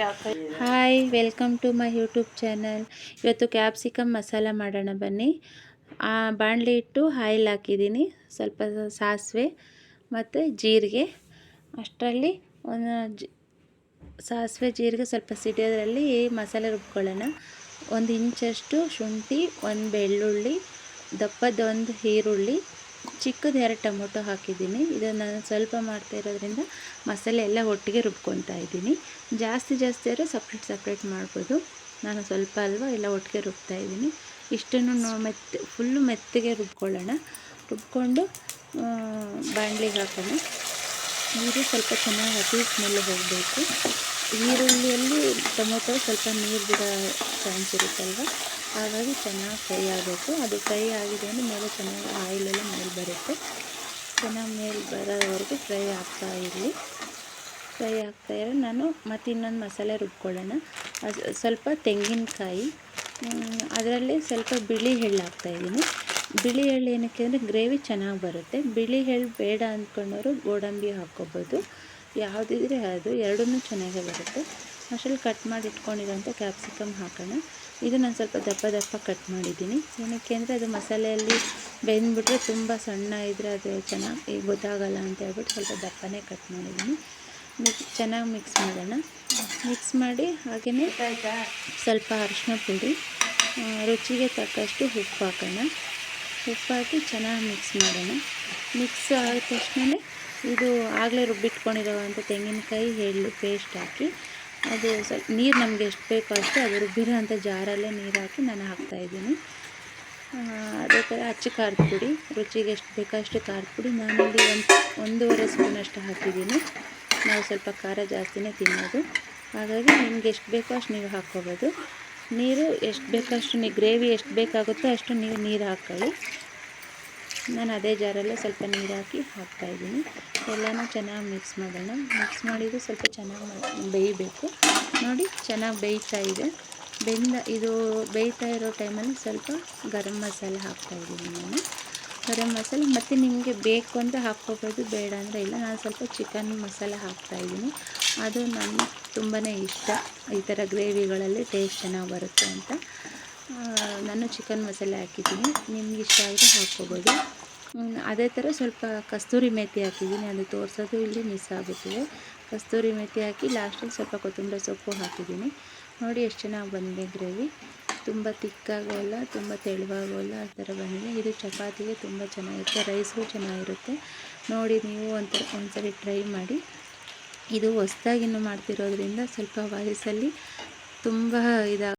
Hi welcome to my YouTube channel ಇವತ್ತು capsicum masala ಮಾಡೋಣ ಬನ್ನಿ. ಬಾಣಲಿ ಇಟ್ಟು ಆಯಿಲ್ ಹಾಕಿದ್ದೀನಿ. ಸ್ವಲ್ಪ ಸಾಸಿವೆ ಮತ್ತು ಜೀರಿಗೆ. ಅಷ್ಟರಲ್ಲಿ ಒಂದು ಸಾಸಿವೆ, ಜೀರಿಗೆ ಸ್ವಲ್ಪ ಸಿಡಿಯೋದ್ರಲ್ಲಿ ಮಸಾಲೆ ರುಬ್ಕೊಳ್ಳೋಣ. ಒಂದು ಇಂಚಷ್ಟು ಶುಂಠಿ, ಒಂದು ಬೆಳ್ಳುಳ್ಳಿ ದಪ್ಪದ ಒಂದು ಈರುಳ್ಳಿ ಚಿಕ್ಕದು ಎರಡು ಟೊಮೊಟೊ ಹಾಕಿದ್ದೀನಿ. ಇದನ್ನು ನಾನು ಸ್ವಲ್ಪ ಮಾಡ್ತಾ ಇರೋದ್ರಿಂದ ಮಸಾಲೆ ಎಲ್ಲ ಒಟ್ಟಿಗೆ ರುಬ್ಕೊತಾ ಇದ್ದೀನಿ. ಜಾಸ್ತಿ ಜಾಸ್ತಿ ಆದರೆ ಸಪ್ರೇಟ್ ಸಪ್ರೇಟ್ ಮಾಡ್ಬೋದು. ನಾನು ಸ್ವಲ್ಪ ಅಲ್ವಾ ಎಲ್ಲ ಒಟ್ಟಿಗೆ ರುಬ್ತಾ ಇದ್ದೀನಿ. ಇಷ್ಟನ್ನು ಮೆತ್ತ ಫುಲ್ಲು ಮೆತ್ತಗೆ ರುಬ್ಕೊಳ್ಳೋಣ. ರುಬ್ಕೊಂಡು ಬಾಣಲಿಗೆ ಹಾಕೋಣ. ನೀರು ಸ್ವಲ್ಪ ಚೆನ್ನಾಗಿ ಹಸಿ ಸ್ಮೆಲ್ ಹೋಗಬೇಕು. ಈರುಳ್ಳಿಯಲ್ಲಿ ಟೊಮೊಟೊ ಸ್ವಲ್ಪ ನೀರು ಬಿಡೋ ಚಾನ್ಸ್ ಇರುತ್ತಲ್ವ? ಹಾಗಾಗಿ ಚೆನ್ನಾಗಿ ಫ್ರೈ ಆಗಬೇಕು. ಅದು ಫ್ರೈ ಆಗಿದೆ ಅಂದರೆ ಮೇಲೆ ಚೆನ್ನಾಗಿ ಆಯಿಲೆಲ್ಲ ಮೇಲೆ ಬರುತ್ತೆ. ಚೆನ್ನಾಗಿ ಮೇಲೆ ಬರೋವರೆಗೆ ಫ್ರೈ ಆಗ್ತಾ ಇರಲಿ. ಫ್ರೈ ಆಗ್ತಾ ಇರೋ ನಾನು ಮತ್ತು ಇನ್ನೊಂದು ಮಸಾಲೆ ರುಬ್ಕೊಳ್ಳೋಣ. ಸ್ವಲ್ಪ ತೆಂಗಿನಕಾಯಿ. ಅದರಲ್ಲಿ ಸ್ವಲ್ಪ ಬಿಳಿ ಎಳ್ಳು ಹಾಕ್ತಾಯಿದ್ದೀನಿ ಬಿಳಿ ಎಳ್ಳು ಏನಕ್ಕೆ ಅಂದರೆ ಗ್ರೇವಿ ಚೆನ್ನಾಗಿ ಬರುತ್ತೆ. ಬಿಳಿ ಎಳ್ಳು ಬೇಡ ಅಂದ್ಕೊಂಡವರು ಗೋಡಂಬಿ ಹಾಕ್ಕೊಬೋದು. ಯಾವುದಿದ್ರೆ ಅದು ಎರಡೂ ಚೆನ್ನಾಗೇ ಬರುತ್ತೆ. ಅಷ್ಟರಲ್ಲಿ ಕಟ್ ಮಾಡಿ ಇಟ್ಕೊಂಡಿರೋಂಥ ಕ್ಯಾಪ್ಸಿಕಮ್ ಹಾಕೋಣ. ಇದು ನಾನು ಸ್ವಲ್ಪ ದಪ್ಪ ದಪ್ಪ ಕಟ್ ಮಾಡಿದ್ದೀನಿ. ಏನಕ್ಕೆ ಅಂದರೆ ಅದು ಮಸಾಲೆಯಲ್ಲಿ ಬೆಂದ್ಬಿಟ್ರೆ ತುಂಬ ಸಣ್ಣ ಇದ್ದರೆ ಅದು ಚೆನ್ನಾಗಿ ಗೊತ್ತಾಗಲ್ಲ ಅಂತ ಹೇಳ್ಬಿಟ್ಟು ಸ್ವಲ್ಪ ದಪ್ಪನೇ ಕಟ್ ಮಾಡಿದ್ದೀನಿ. ಮಿಕ್ಸ್ ಚೆನ್ನಾಗಿ ಮಿಕ್ಸ್ ಮಾಡೋಣ. ಮಿಕ್ಸ್ ಮಾಡಿ ಹಾಗೆಯೇ ಸ್ವಲ್ಪ ಅರಿಶಿನ ಪುಡಿ ರುಚಿಗೆ ತಕ್ಕಷ್ಟು ಉಪ್ಪು ಹಾಕೋಣ. ಉಪ್ಪು ಹಾಕಿ ಚೆನ್ನಾಗಿ ಮಿಕ್ಸ್ ಮಾಡೋಣ. ಮಿಕ್ಸ್ ಆದ ತಕ್ಷಣ ಇದು ಆಗಲೇ ರುಬ್ಬಿಟ್ಕೊಂಡಿರೋವಂಥ ತೆಂಗಿನಕಾಯಿ, ಎಳ್ಳು ಪೇಸ್ಟ್ ಹಾಕಿ ಅದು ಸ್ವಲ್ಪ ನೀರು ನಮಗೆ ಎಷ್ಟು ಬೇಕೋ ಅಷ್ಟು ಅದು ರುಬ್ಬಿರೋ ಅಂಥ ಜಾರಲ್ಲೇ ನೀರು ಹಾಕಿ ನಾನು ಹಾಕ್ತಾಯಿದ್ದೀನಿ ಅದೇ ಥರ ಅಚ್ಚು ಖಾರದ ಪುಡಿ, ರುಚಿಗೆ ಎಷ್ಟು ಬೇಕೋ ಅಷ್ಟು ಖಾರದ ಪುಡಿ ನಾನಲ್ಲಿ ಒಂದು ಒಂದೂವರೆ ಸ್ಪೂನಷ್ಟು ಹಾಕಿದ್ದೀನಿ. ನಾವು ಸ್ವಲ್ಪ ಖಾರ ಜಾಸ್ತಿನೇ ತಿನ್ನೋದು. ಹಾಗಾಗಿ ನಿಮ್ಗೆ ಎಷ್ಟು ಬೇಕೋ ಅಷ್ಟು ನೀವು ಹಾಕ್ಕೋಬೋದು. ನೀರು ಎಷ್ಟು ಬೇಕೋ ಅಷ್ಟು, ನೀವು ಗ್ರೇವಿ ಎಷ್ಟು ಬೇಕಾಗುತ್ತೋ ಅಷ್ಟು ನೀವು ನೀರು ಹಾಕ್ಕೊಳ್ಳಿ ನಾನು ಅದೇ ಜಾರಲ್ಲೇ ಸ್ವಲ್ಪ ನೀರು ಹಾಕಿ ಹಾಕ್ತಾಯಿದ್ದೀನಿ ಎಲ್ಲನೂ ಚೆನ್ನಾಗಿ ಮಿಕ್ಸ್ ಮಾಡೋಣ. ಮಿಕ್ಸ್ ಮಾಡಿದ್ದು ಸ್ವಲ್ಪ ಚೆನ್ನಾಗಿ ಬೇಯಬೇಕು. ನೋಡಿ, ಚೆನ್ನಾಗಿ ಬೇಯ್ತಾ ಇದೆ. ಬೆಂದ ಇದು ಬೇಯ್ತಾ ಇರೋ ಟೈಮಲ್ಲಿ ಸ್ವಲ್ಪ ಗರಂ ಮಸಾಲೆ ಹಾಕ್ತಾಯಿದ್ದೀನಿ ನಾನು. ಗರಂ ಮಸಾಲೆ. ಮತ್ತು ನಿಮಗೆ ಬೇಕು ಅಂದರೆ ಹಾಕ್ಕೋಬೋದು, ಬೇಡ ಅಂದರೆ ಇಲ್ಲ. ನಾನು ಸ್ವಲ್ಪ ಚಿಕನ್ ಮಸಾಲೆ ಹಾಕ್ತಾಯಿದ್ದೀನಿ ಅದು ನನಗೆ ತುಂಬಾ ಇಷ್ಟ. ಈ ಥರ ಗ್ರೇವಿಗಳಲ್ಲಿ ಟೇಸ್ಟ್ ಚೆನ್ನಾಗಿ ಬರುತ್ತೆ ಅಂತ. ನಾನು ಚಿಕನ್ ಮಸಾಲೆ ಹಾಕಿದ್ದೀನಿ. ನಿಮ್ಗೆ ಇಷ್ಟ ಆದರೆ ಹಾಕ್ಕೋಬೋದು. ಅದೇ ಥರ ಸ್ವಲ್ಪ ಕಸ್ತೂರಿ ಮೇಥಿ ಹಾಕಿದ್ದೀನಿ. ಅದು ತೋರಿಸೋದು ಇಲ್ಲಿ ಮಿಸ್ ಆಗುತ್ತಿದೆ ಕಸ್ತೂರಿ ಮೇಥಿ ಹಾಕಿ ಲಾಸ್ಟಲ್ಲಿ ಸ್ವಲ್ಪ ಕೊತ್ತಂಬರಿ ಸೊಪ್ಪು ಹಾಕಿದ್ದೀನಿ. ನೋಡಿ ಎಷ್ಟು ಚೆನ್ನಾಗಿ ಬಂದಿದೆ ಗ್ರೇವಿ. ತುಂಬ ತಿಕ್ಕಾಗೋಲ್ಲ ತುಂಬ ತೆಳುವಾಗೋಲ್ಲ ಆ ಥರ ಬಂದಿದೆ. ಇದು ಚಪಾತಿಗೆ ತುಂಬ ಚೆನ್ನಾಗಿರುತ್ತೆ ರೈಸ್ಗೂ ಚೆನ್ನಾಗಿರುತ್ತೆ. ನೋಡಿ ನೀವು ಒಂಥರ, ಒಂದ್ಸರಿ ಟ್ರೈ ಮಾಡಿ. ಇದು ಹೊಸ್ದಾಗಿನ್ನೂ ಮಾಡ್ತಿರೋದ್ರಿಂದ ಸ್ವಲ್ಪ ವಯಸ್ಸಲ್ಲಿ ತುಂಬ ಇದಾಗ